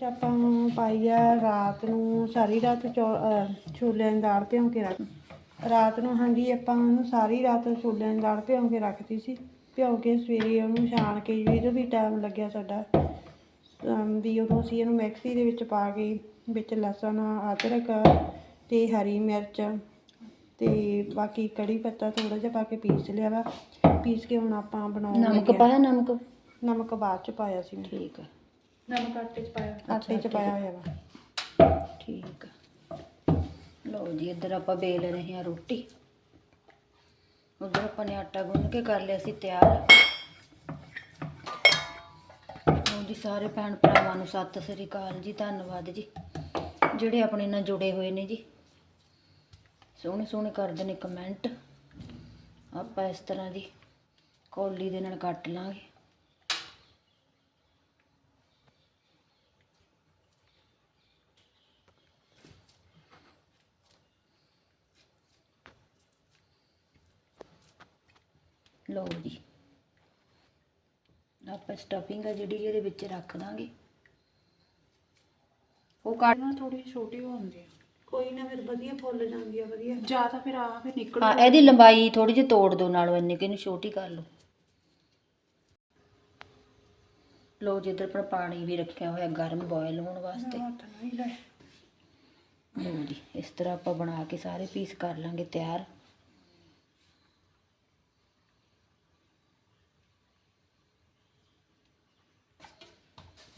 ਚ ਆਪਾਂ ਪਾਈ ਆ ਰਾਤ ਨੂੰ ਸਾਰੀ ਰਾਤ ਛੋਲਿਆਂ ਦੀ ਦਾਲ ਭਿਉਂ ਕੇ ਰੱਖ ਰਾਤ ਨੂੰ ਹਾਂਜੀ ਆਪਾਂ ਉਹਨੂੰ ਸਾਰੀ ਰਾਤ ਛੋਲਿਆਂ ਦੀ ਦਾਲ ਭਿਉਂ ਕੇ ਰੱਖਤੀ ਸੀ ਭਿਉਂ ਕੇ ਸਵੇਰੇ ਉਹਨੂੰ ਛਾਣ ਕੇ ਜਦੋਂ ਵੀ ਟਾਈਮ ਲੱਗਿਆ ਸਾਡਾ ਵੀ ਉਦੋਂ ਅਸੀਂ ਇਹਨੂੰ ਮਿਕਸੀ ਦੇ ਵਿੱਚ ਪਾ ਕੇ ਵਿੱਚ ਲਸਣ ਅਦਰਕ ਤੇ ਹਰੀ ਮਿਰਚ ਤੇ ਬਾਕੀ ਕੜੀ ਪੱਤਾ ਥੋੜਾ ਜਿਹਾ ਪਾ ਕੇ ਪੀਸ ਲਿਆ ਵਾ ਪੀਸ ਕੇ ਹੁਣ ਆਪਾਂ ਬਣਾਉਣ ਨਮਕ। ਪਾਇਆ ਨਮਕ ਨਮਕ ਬਾਅਦ ਚ ਪਾਇਆ ਸੀ। ਠੀਕ ਆ ਨਮਕ ਆਟੇ ਚ ਪਾਇਆ। ਆਟੇ ਚ ਪਾਇਆ ਹੋਇਆ ਵਾ। ਠੀਕ ਆ। ਲਓ ਜੀ ਇੱਧਰ ਆਪਾਂ ਬੇਲ ਰਹੇ ਹਾਂ ਰੋਟੀ। ਉਧਰ ਆਪਾਂ ਨੇ ਆਟਾ ਗੁੰਨ ਕੇ ਕਰ ਲਿਆ ਸੀ ਤਿਆਰ। ਲਓ ਜੀ ਸਾਰੇ ਭੈਣ ਭਰਾਵਾਂ ਨੂੰ ਸਤਿ ਸ੍ਰੀ ਅਕਾਲ ਜੀ ਧੰਨਵਾਦ ਜੀ ਜਿਹੜੇ ਆਪਣੇ ਨਾਲ ਜੁੜੇ ਹੋਏ ਨੇ ਜੀ। ਸੋਹਣੇ ਸੋਹਣੇ ਕਰਦੇ ਨੇ ਕਮੈਂਟ। ਆਪਾਂ ਇਸ ਤਰ੍ਹਾਂ ਦੀ ਕੌਲੀ ਦੇ ਨਾਲ ਕੱਟ ਲਾਂਗੇ। ਲਓ ਜੀ। ਆਪਾਂ ਸਟਫਿੰਗ ਆ ਜਿਹੜੀ ਇਹਦੇ ਵਿੱਚ ਰੱਖ ਦਾਂਗੇ। ਉਹ ਨਾ ਥੋੜੀ ਛੋਟੀ ਹੁੰਦੀ ਆ। ਕੋਈ ਨਾ ਫਿਰ ਵਧੀਆ ਫੁੱਲ ਜਾਂਦੀ ਆ ਵਧੀਆ ਜ਼ਿਆਦਾ ਫਿਰ ਆ ਫਿਰ ਨਿਕਲ। ਹਾਂ ਇਹਦੀ ਲੰਬਾਈ ਥੋੜੀ ਜਿਹੀ ਤੋੜ ਦੋ ਨਾਲੋਂ ਇੰਨੀ ਕਿ ਇਹਨੂੰ ਛੋਟੀ ਕਰ ਲਓ। ਲੋ ਜਿੱਧਰ ਪਰ ਪਾਣੀ ਵੀ ਰੱਖਿਆ ਹੋਇਆ ਗਰਮ ਬੋਇਲ ਹੋਣ ਵਾਸਤੇ। ਲੈ। ਜੀ ਇਸ ਤਰ੍ਹਾਂ ਆਪਾਂ ਬਣਾ ਕੇ ਸਾਰੇ ਪੀਸ ਕਰ ਲਾਂਗੇ ਤਿਆਰ।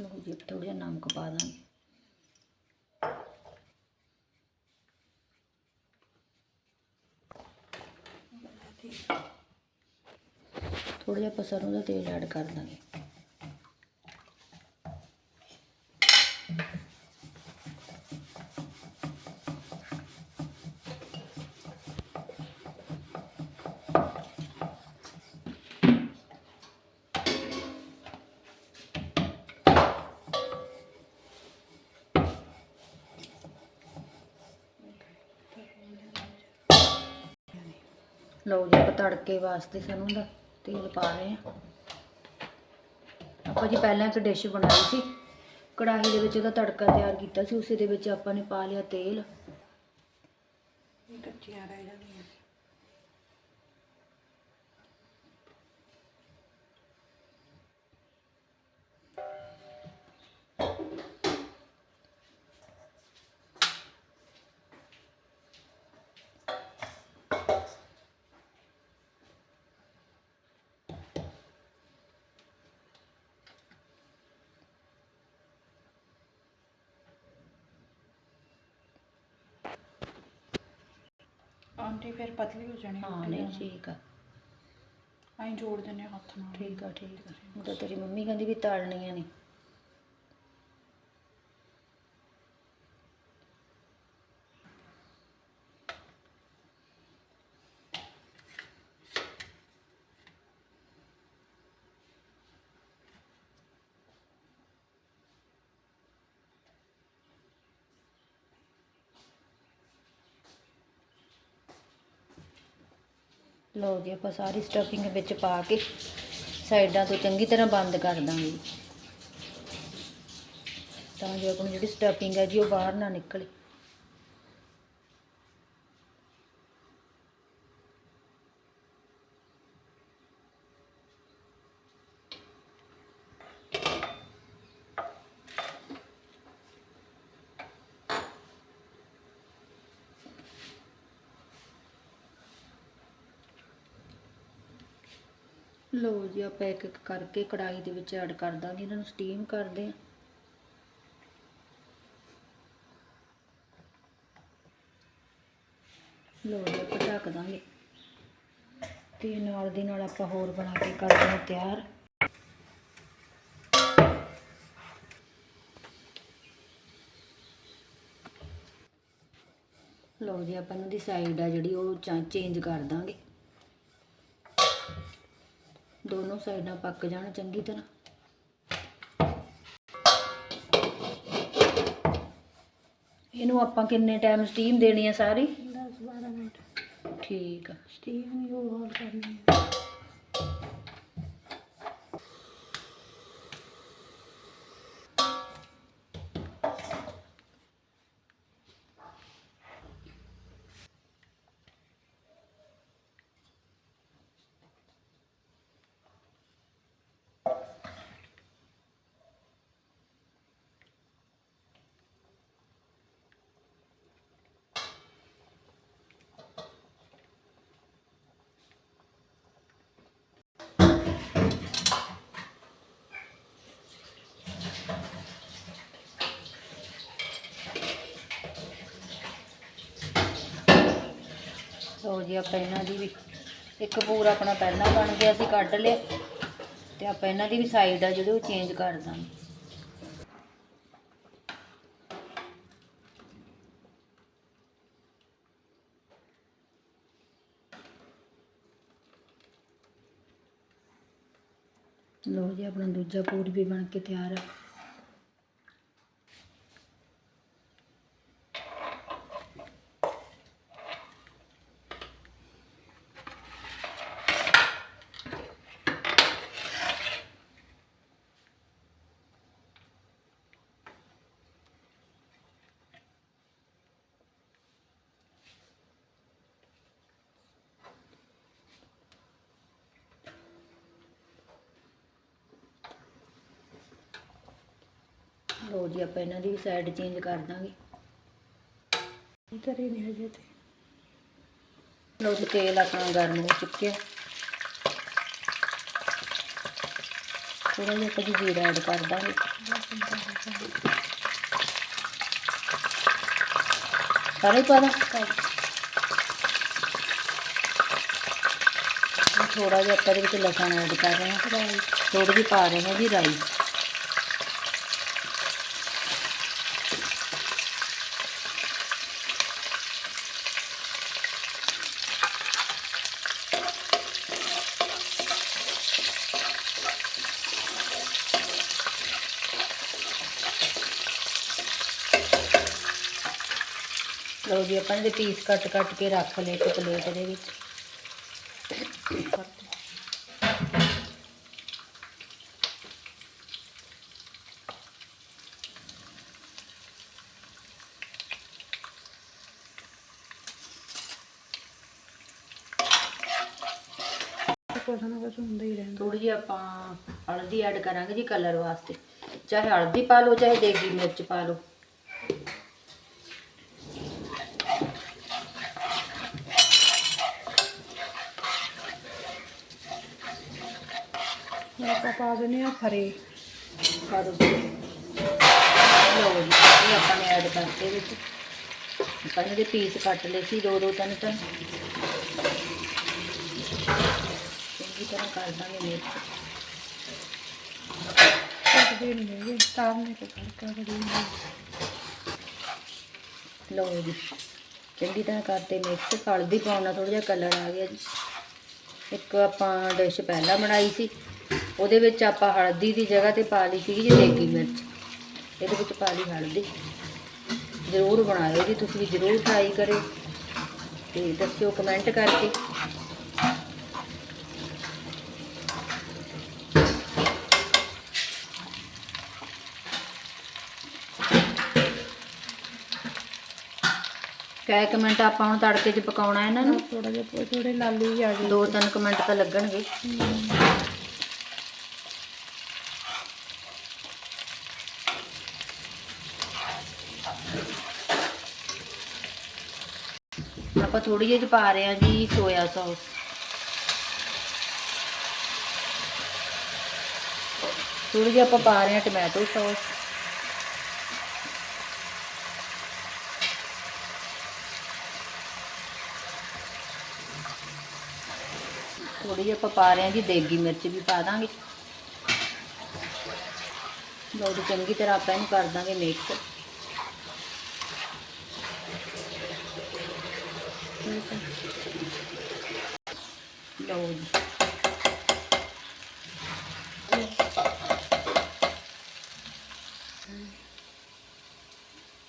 ਲਓ ਜੀ ਥੋੜਾ ਜਿਹਾ ਨਮਕ ਪਾ ਦਾਂਗੇ। ਥੋੜਾ ਜਿਹਾ ਆਪਾਂ ਸਰੋਂ ਦਾ ਤੇਲ ਐਡ ਕਰ ਦਾਂਗੇ। ਲਓ ਜੀ, ਆਪਾਂ ਤੜਕੇ ਵਾਸਤੇ ਸਾਨੂੰ ਦਾ ਤੇਲ ਪਾ ਰਹੇ ਆ ਆਪਾਂ ਜੀ ਪਹਿਲਾਂ ਇੱਕ ਡਿਸ਼ ਬਣਾਈ ਸੀ। ਕੜਾਹੀ ਦੇ ਵਿੱਚ ਉਹਦਾ ਤੜਕਾ ਤਿਆਰ ਕੀਤਾ ਸੀ, ਉਸੇ ਦੇ ਵਿੱਚ ਆਪਾਂ ਨੇ ਪਾ ਲਿਆ ਤੇਲ। ਕੱਚੀਆਂ ਰਹਿ ਜਾਂਦੀਆਂ ਆਂਟੀ ਫਿਰ ਪਤਲੀ ਹੋ ਜਾਣੀ ਹਾਂ ਨਹੀਂ ਠੀਕ ਆ। ਐਂ ਜੋੜ ਦਿੰਨੇ ਹੱਥ ਨਾਲ। ਠੀਕ ਆ ਠੀਕ ਆ। ਉਹ ਤਾਂ ਤੇਰੀ ਮੰਮੀ ਕਹਿੰਦੀ ਵੀ ਤਲਣੀਆਂ ਨੇ। ਲਓ ਜੀ, ਆਪਾਂ ਸਾਰੀ ਸਟਫਿੰਗ ਵਿੱਚ ਪਾ ਕੇ ਸਾਈਡਾਂ ਤੋਂ ਚੰਗੀ ਤਰ੍ਹਾਂ ਬੰਦ ਕਰ ਦਾਂਗੇ। ਤਾਂ ਜੋ ਆਪਣੀ ਜਿਹੜੀ ਸਟਫਿੰਗ ਹੈ ਜੀ, ਉਹ ਬਾਹਰ ਨਾ ਨਿਕਲੇ। ਲਓ ਜੀ, ਆਪਾਂ ਇੱਕ ਇੱਕ ਕਰਕੇ ਕੜਾਈ ਦੇ ਵਿੱਚ ਐਡ ਕਰ ਦਾਂਗੇ। ਇਹਨਾਂ ਨੂੰ ਸਟੀਮ ਕਰਦੇ ਆ ਲਓ ਜੀ, ਆਪਾਂ ਢੱਕ ਦਾਂਗੇ। ਤੇ ਨਾਲ ਦੀ ਨਾਲ ਆਪਾਂ ਹੋਰ ਬਣਾ ਕੇ ਕਰਦੇ ਹਾਂ ਤਿਆਰ। ਲਓ ਜੀ, ਆਪਾਂ ਇਹਨਾਂ ਦੀ ਸਾਈਡ ਆ ਜਿਹੜੀ, ਉਹ ਚੇਂਜ ਕਰ ਦਾਂਗੇ ਦੋਨੋਂ ਸਾਈਡਾਂ ਪੱਕ ਜਾਣ ਚੰਗੀ ਤਰ੍ਹਾਂ। ਇਹਨੂੰ ਆਪਾਂ ਕਿੰਨੇ ਟਾਈਮ ਸਟੀਮ ਦੇਣੀ ਆ ਸਾਰੀ? 10 12 ਮਿੰਟ। ਠੀਕ ਆ। ਸਟੀਮ ਉਹ ਹੋਲ ਕਰਨੀ ਆ। ਲਓ ਜੀ ਆਪਾਂ ਇਹਨਾਂ ਦੀ ਵੀ, ਇੱਕ ਪੂਰਾ ਆਪਣਾ ਪਹਿਲਾਂ ਬਣ ਗਿਆ ਸੀ, ਕੱਢ ਲਿਆ। ਤੇ ਆਪਾਂ ਇਹਨਾਂ ਦੀ ਵੀ ਸਾਈਡ ਆ ਜਿਹੜੀ ਉਹ ਚੇਂਜ ਕਰ ਦਾਂਗੇ। ਲਓ ਜੀ, ਆਪਣਾ ਦੂਜਾ ਪੂਰ ਵੀ ਬਣ ਕੇ ਤਿਆਰ ਹੈ ਲਓ ਜੀ ਆਪਾਂ ਇਹਨਾਂ ਦੀ ਵੀ ਸਾਈਡ ਚੇਂਜ ਕਰ ਦਾਂਗੇ। ਉਤਰ ਹੀ ਨਹੀਂ ਹਜੇ ਤੇ। ਲਓ ਜੀ ਤੇਲ ਆਪਣਾ ਗਰਮ ਹੋ ਚੁੱਕਿਆ। ਥੋੜਾ ਜਿਹਾ ਕਦੀ ਜੀਰਾ ਐਡ ਕਰ ਦਾਂਗੇ। ਸਾਰੇ ਪਾ ਦਾਂ? ਥੋੜਾ ਜਿਹਾ ਆਪਾਂ ਇਹਦੇ ਵਿੱਚ ਲਸਣ ਐਡ ਕਰ ਰਹੇ ਹਾਂ। ਥੋੜੀ ਜਿਹੀ ਪਾ ਰਹੇ ਹਾਂ ਜੀ ਰਾਈ ਲਓ ਜੀ, ਆਪਾਂ ਇਹਦੇ ਪੀਸ ਕੱਟ ਕੱਟ ਕੇ ਰੱਖ ਲਏ ਇੱਕ ਪਲੇਟ ਦੇ ਵਿੱਚ। ਕੁਛ ਨਾ ਕੁਛ ਹੁੰਦਾ ਹੀ ਰਹਿੰਦਾ ਥੋੜੀ ਜਿਹੀ ਆਪਾਂ ਹਲਦੀ ਐਡ ਕਰਾਂਗੇ ਜੀ ਕਲਰ ਵਾਸਤੇ। ਚਾਹੇ ਹਲਦੀ ਪਾ ਲਓ, ਚਾਹੇ ਦੇਗੀ ਮਿਰਚ ਪਾ ਲਓ। ਆਪਾਂ ਪਾ ਦਿੰਦੇ ਆ ਖਰੇ ਪਾ ਲਓ ਜੀ ਇਹ ਆਪਾਂ ਨੇ ਐਡ ਕਰਤੇ ਵਿੱਚ। ਆਪਾਂ ਇਹਦੇ ਪੀਸ ਕੱਟ ਲਏ ਸੀ ਦੋ ਦੋ ਤਿੰਨ ਤਿੰਨ। ਚੰਗੀ ਤਰ੍ਹਾਂ ਕਰ ਦਾਂਗੇ ਮਿਕਸ ਕੱਟਦੇ ਨਹੀਂ ਹੈਗੇ ਤਾਰਨੇ ਤੇ ਤੜਕਾ ਬੜੀ ਲਓ ਜੀ ਚੰਗੀ ਤਰ੍ਹਾਂ ਕਰਤੇ ਮਿਕਸ ਹਲਦੀ ਪਾਉਣ ਥੋੜਾ ਜਿਹਾ ਕਲਰ ਆ ਗਿਆ ਜੀ। ਇੱਕ ਆਪਾਂ ਡਿਸ਼ ਪਹਿਲਾਂ ਬਣਾਈ ਸੀ। ਉਹਦੇ ਵਿੱਚ ਆਪਾਂ ਹਲਦੀ ਦੀ ਜਗ੍ਹਾ ਤੇ ਪਾ ਲਈ ਸੀਗੀ ਜੀ ਦੇਗੀ ਮਿਰਚ। ਇਹਦੇ ਵਿੱਚ ਪਾ ਲਈ ਹਲਦੀ। ਜ਼ਰੂਰ ਬਣਾਇਓ ਜੀ ਤੁਸੀਂ ਵੀ ਜ਼ਰੂਰ ਟਰਾਈ ਕਰਿਓ। ਤੇ ਦੱਸਿਓ ਕਮੈਂਟ ਕਰਕੇ। ਕੈ ਕਮੈਂਟ ਆਪਾਂ ਹੁਣ ਤੜਕੇ 'ਚ ਪਕਾਉਣਾ ਇਹਨਾਂ ਨੂੰ। ਥੋੜਾ ਜਿਹਾ ਥੋੜੇ ਲਾਲੀ ਆ ਗਏ। ਦੋ ਤਿੰਨ ਕਮੈਂਟ ਤਾਂ ਲੱਗਣਗੇ। ਆਪਾਂ ਥੋੜੀ ਜਿਹੀ 'ਚ ਪਾ ਰਹੇ ਹਾਂ ਜੀ ਸੋਇਆ ਸੌਸ ਥੋੜੀ ਜਿਹੀ ਆਪਾਂ ਪਾ ਰਹੇ ਹਾਂ ਟੋਮੈਟੋ ਸੌਸ ਥੋੜੀ ਜਿਹੀ ਆਪਾਂ ਪਾ ਰਹੇ ਹਾਂ ਜੀ ਦੇਗੀ ਮਿਰਚ ਵੀ ਪਾ ਦਾਂਗੇ। ਬਹੁਤ ਚੰਗੀ ਤਰ੍ਹਾਂ ਆਪਾਂ ਇਹਨੂੰ ਕਰ ਦਾਂਗੇ ਮਿਕਸ ਲਓ ਜੀ।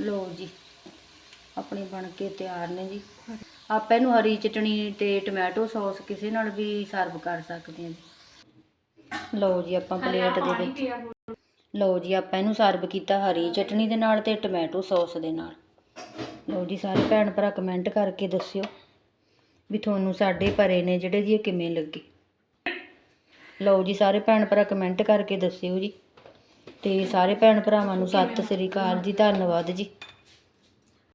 ਲਓ ਜੀ ਆਪਣੀ ਬਣ ਕੇ ਤਿਆਰ ਨੇ ਜੀ। ਆਪਾਂ ਇਹਨੂੰ ਹਰੀ ਚਟਣੀ ਤੇ ਟੋਮੈਟੋ ਸੌਸ ਕਿਸੇ ਨਾਲ ਵੀ ਸਰਵ ਕਰ ਸਕਦੇ ਹਾਂ ਜੀ। ਲਓ ਜੀ ਆਪਾਂ ਪਲੇਟ ਦੇ ਵਿੱਚ ਲਓ ਜੀ ਆਪਾਂ ਇਹਨੂੰ ਸਰਵ ਕੀਤਾ ਹਰੀ ਚਟਣੀ ਦੇ ਨਾਲ ਤੇ ਟੋਮੈਟੋ ਸੌਸ ਦੇ ਨਾਲ। ਲਓ ਜੀ ਸਾਰੇ ਭੈਣ ਭਰਾ ਕਮੈਂਟ ਕਰਕੇ ਦੱਸਿਓ। ਵੀ ਤੁਹਾਨੂੰ ਸਾਡੇ ਭਰੇ ਨੇ ਜਿਹੜੇ ਜੀ ਇਹ ਕਿਵੇਂ ਲੱਗੇ। ਲਓ ਜੀ, ਸਾਰੇ ਭੈਣ ਭਰਾ ਕਮੈਂਟ ਕਰਕੇ ਦੱਸਿਓ ਜੀ। ਤੇ ਸਾਰੇ ਭੈਣ ਭਰਾਵਾਂ ਨੂੰ ਸਤਿ ਸ੍ਰੀ ਅਕਾਲ ਜੀ, ਧੰਨਵਾਦ ਜੀ।